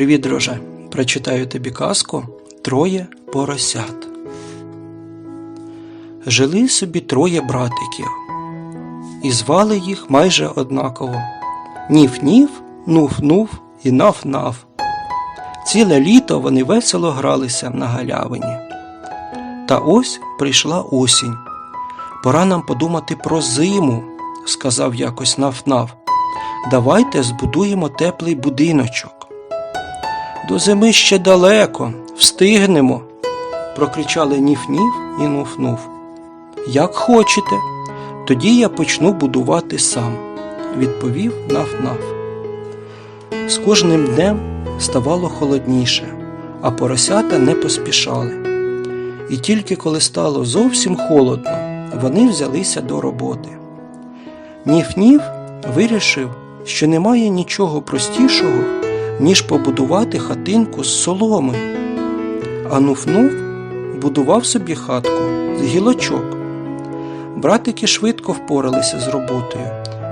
Привіт, друже! Прочитаю тобі казку Троє поросят. Жили собі троє братиків, і звали їх майже однаково Ніф-ніф, нуф-нуф і наф-наф. Ціле літо вони весело гралися на галявині. Та ось прийшла осінь. Пора нам подумати про зиму, сказав якось наф-наф. Давайте збудуємо теплий будиночок. До зими ще далеко, встигнемо, прокричали Ніф-Ніф і Нуф-Нуф. Як хочете, тоді я почну будувати сам, відповів Наф-Наф. З кожним днем ставало холодніше, а поросята не поспішали. І тільки коли стало зовсім холодно, вони взялися до роботи. Ніф-Ніф вирішив, що немає нічого простішого, ніж побудувати хатинку з соломи. А Нуф-Нуф будував собі хатку з гілочок. Братики швидко впоралися з роботою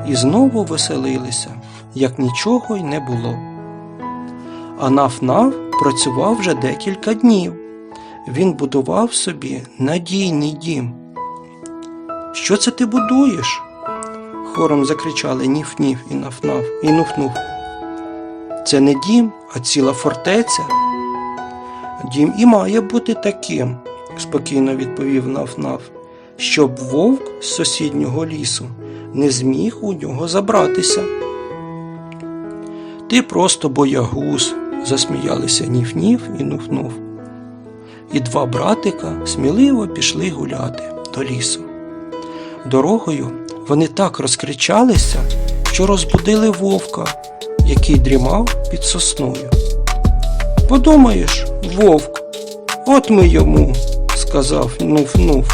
і знову веселилися, як нічого й не було. А Наф-Наф працював вже декілька днів. Він будував собі надійний дім. Що це ти будуєш? хором закричали Ніф-Ніф і Наф-Наф і Нуф-Нуф. Це не дім, а ціла фортеця. Дім і має бути таким, спокійно відповів Наф-Наф, щоб вовк з сусіднього лісу не зміг у нього забратися. Ти просто боягуз, засміялися Ніф-Ніф і Нуф-Нуф. І два братика сміливо пішли гуляти до лісу. Дорогою вони так розкричалися, що розбудили вовка, який дрімав під сосною. Подумаєш, вовк, от ми йому, сказав Нуф-Нуф,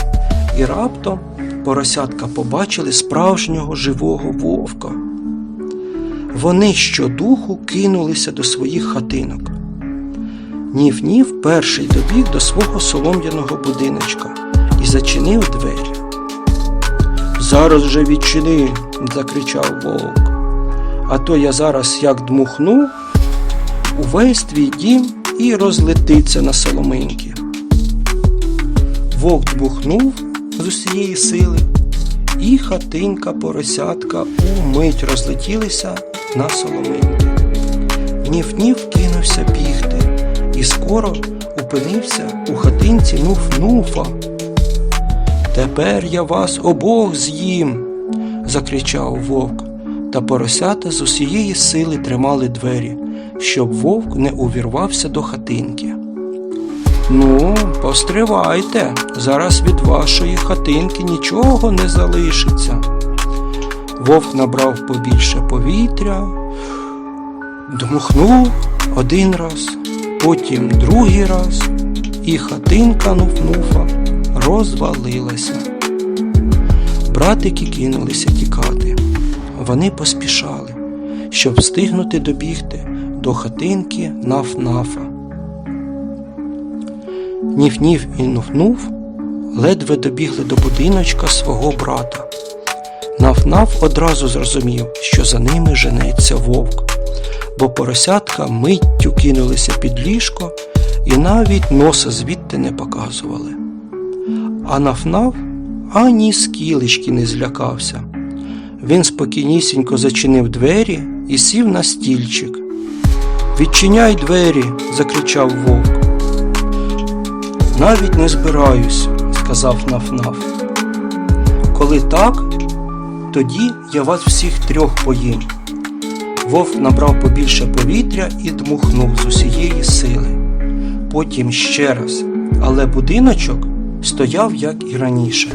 і раптом поросятка побачили справжнього живого вовка. Вони щодуху кинулися до своїх хатинок. Ніф-Ніф перший добіг до свого солом'яного будиночка і зачинив двері. Зараз же відчини, закричав вовк. А то я зараз як дмухну, увесь твій дім і розлетиться на соломинки. Вовк дмухнув з усієї сили, і хатинка поросятка умить розлетілися на соломинки. Ніф-ніф кинувся бігти і скоро опинився у хатинці Нуф-Нуфа. Тепер я вас обох з'їм, закричав вовк, та поросята з усієї сили тримали двері, щоб вовк не увірвався до хатинки. Ну, постривайте, зараз від вашої хатинки нічого не залишиться. Вовк набрав побільше повітря, дмухнув один раз, потім другий раз, і хатинка Нуф-Нуфа розвалилася. Братики кинулися тікати. Вони поспішали, щоб встигнути добігти до хатинки Наф-Нафа. Ніф-Ніф і Нуф-Нуф ледве добігли до будиночка свого брата. Наф-Наф одразу зрозумів, що за ними женеться вовк, бо поросятка миттю кинулися під ліжко і навіть носа звідти не показували. А Наф-Наф ані скілечки не злякався. Він спокійнісінько зачинив двері і сів на стільчик. Відчиняй двері, закричав вовк. Навіть не збираюсь, сказав Наф-Наф. Коли так, тоді я вас всіх трьох поїм. Вовк набрав побільше повітря і дмухнув з усієї сили. Потім ще раз, але будиночок стояв як і раніше.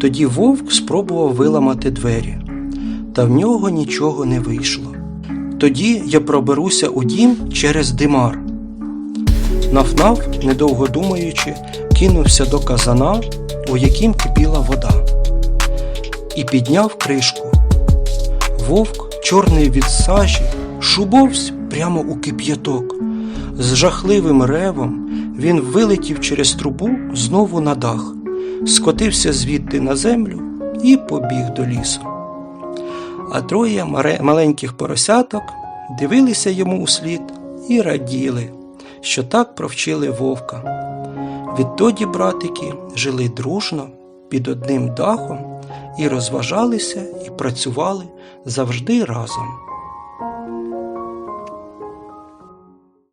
Тоді вовк спробував виламати двері, та в нього нічого не вийшло. Тоді я проберуся у дім через димар. Наф-наф, недовго думаючи, кинувся до казана, у яким кипіла вода, і підняв кришку. Вовк, чорний від сажі, шубовсь прямо у кип'яток. З жахливим ревом він вилетів через трубу знову на дах, скотився звідти на землю і побіг до лісу. А троє маленьких поросяток дивилися йому услід і раділи, що так провчили вовка. Відтоді братики жили дружно під одним дахом і розважалися і працювали завжди разом.